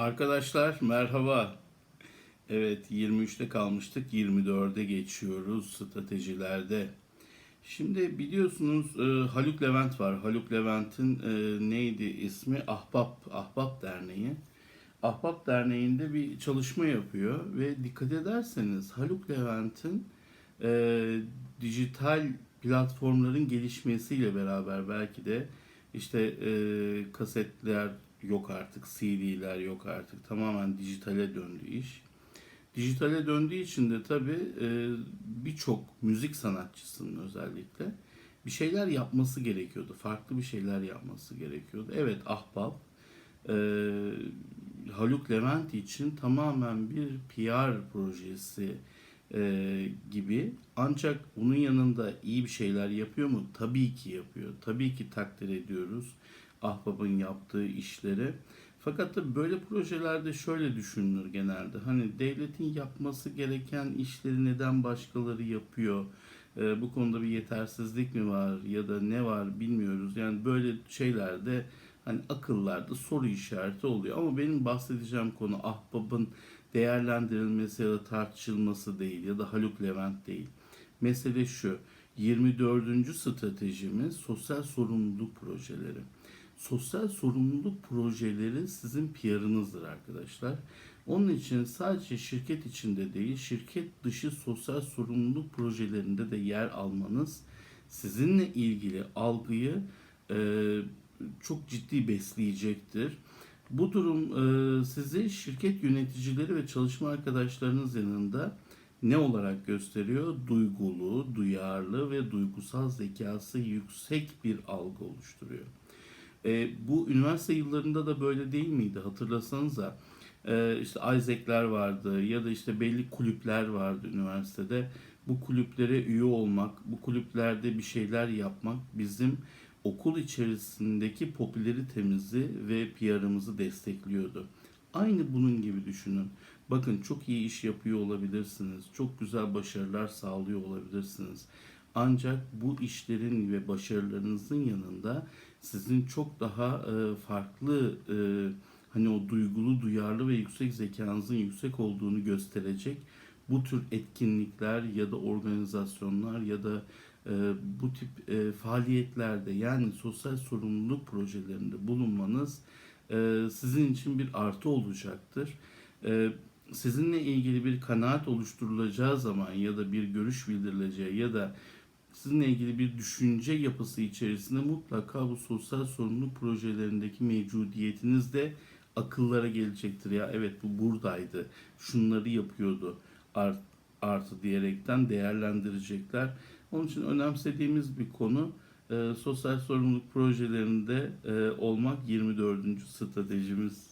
Arkadaşlar merhaba. Evet 23'te kalmıştık 24'e geçiyoruz stratejilerde. Şimdi biliyorsunuz e, Haluk Levent var. Haluk Levent'in e, neydi ismi? Ahbap, Ahbap Derneği. Ahbap Derneği'nde bir çalışma yapıyor ve dikkat ederseniz Haluk Levent'in e, dijital platformların gelişmesiyle beraber belki de işte e, kasetler yok artık, CD'ler yok artık. Tamamen dijitale döndü iş. Dijitale döndüğü için de tabii e, birçok müzik sanatçısının özellikle bir şeyler yapması gerekiyordu. Farklı bir şeyler yapması gerekiyordu. Evet Ahbap e, Haluk Levent için tamamen bir PR projesi e, gibi. Ancak bunun yanında iyi bir şeyler yapıyor mu? Tabii ki yapıyor. Tabii ki takdir ediyoruz Ahbap'ın yaptığı işleri. Fakat da böyle projelerde şöyle düşünülür genelde. Hani devletin yapması gereken işleri neden başkaları yapıyor? Ee, bu konuda bir yetersizlik mi var ya da ne var bilmiyoruz. Yani böyle şeylerde hani akıllarda soru işareti oluyor. Ama benim bahsedeceğim konu Ahbap'ın değerlendirilmesi ya da tartışılması değil ya da Haluk Levent değil. Mesele şu. 24. stratejimiz sosyal sorumluluk projeleri. Sosyal sorumluluk projeleri sizin PR'ınızdır arkadaşlar. Onun için sadece şirket içinde değil, şirket dışı sosyal sorumluluk projelerinde de yer almanız sizinle ilgili algıyı e, çok ciddi besleyecektir. Bu durum e, sizi şirket yöneticileri ve çalışma arkadaşlarınız yanında ne olarak gösteriyor? Duygulu, duyarlı ve duygusal zekası yüksek bir algı oluşturuyor. E, bu üniversite yıllarında da böyle değil miydi? Hatırlasanıza e, işte Isaac'ler vardı ya da işte belli kulüpler vardı üniversitede. Bu kulüplere üye olmak, bu kulüplerde bir şeyler yapmak bizim okul içerisindeki popülaritemizi ve PR'ımızı destekliyordu. Aynı bunun gibi düşünün. Bakın çok iyi iş yapıyor olabilirsiniz. Çok güzel başarılar sağlıyor olabilirsiniz. Ancak bu işlerin ve başarılarınızın yanında sizin çok daha e, farklı e, hani o duygulu, duyarlı ve yüksek zekanızın yüksek olduğunu gösterecek bu tür etkinlikler ya da organizasyonlar ya da e, bu tip faaliyetlerde yani sosyal sorumluluk projelerinde bulunmanız e, sizin için bir artı olacaktır. E, sizinle ilgili bir kanaat oluşturulacağı zaman ya da bir görüş bildirileceği ya da sizinle ilgili bir düşünce yapısı içerisinde mutlaka bu sosyal sorumluluk projelerindeki mevcudiyetiniz de akıllara gelecektir. Ya evet bu buradaydı, şunları yapıyordu art, artı diyerekten değerlendirecekler. Onun için önemsediğimiz bir konu e, sosyal sorumluluk projelerinde e, olmak 24. stratejimiz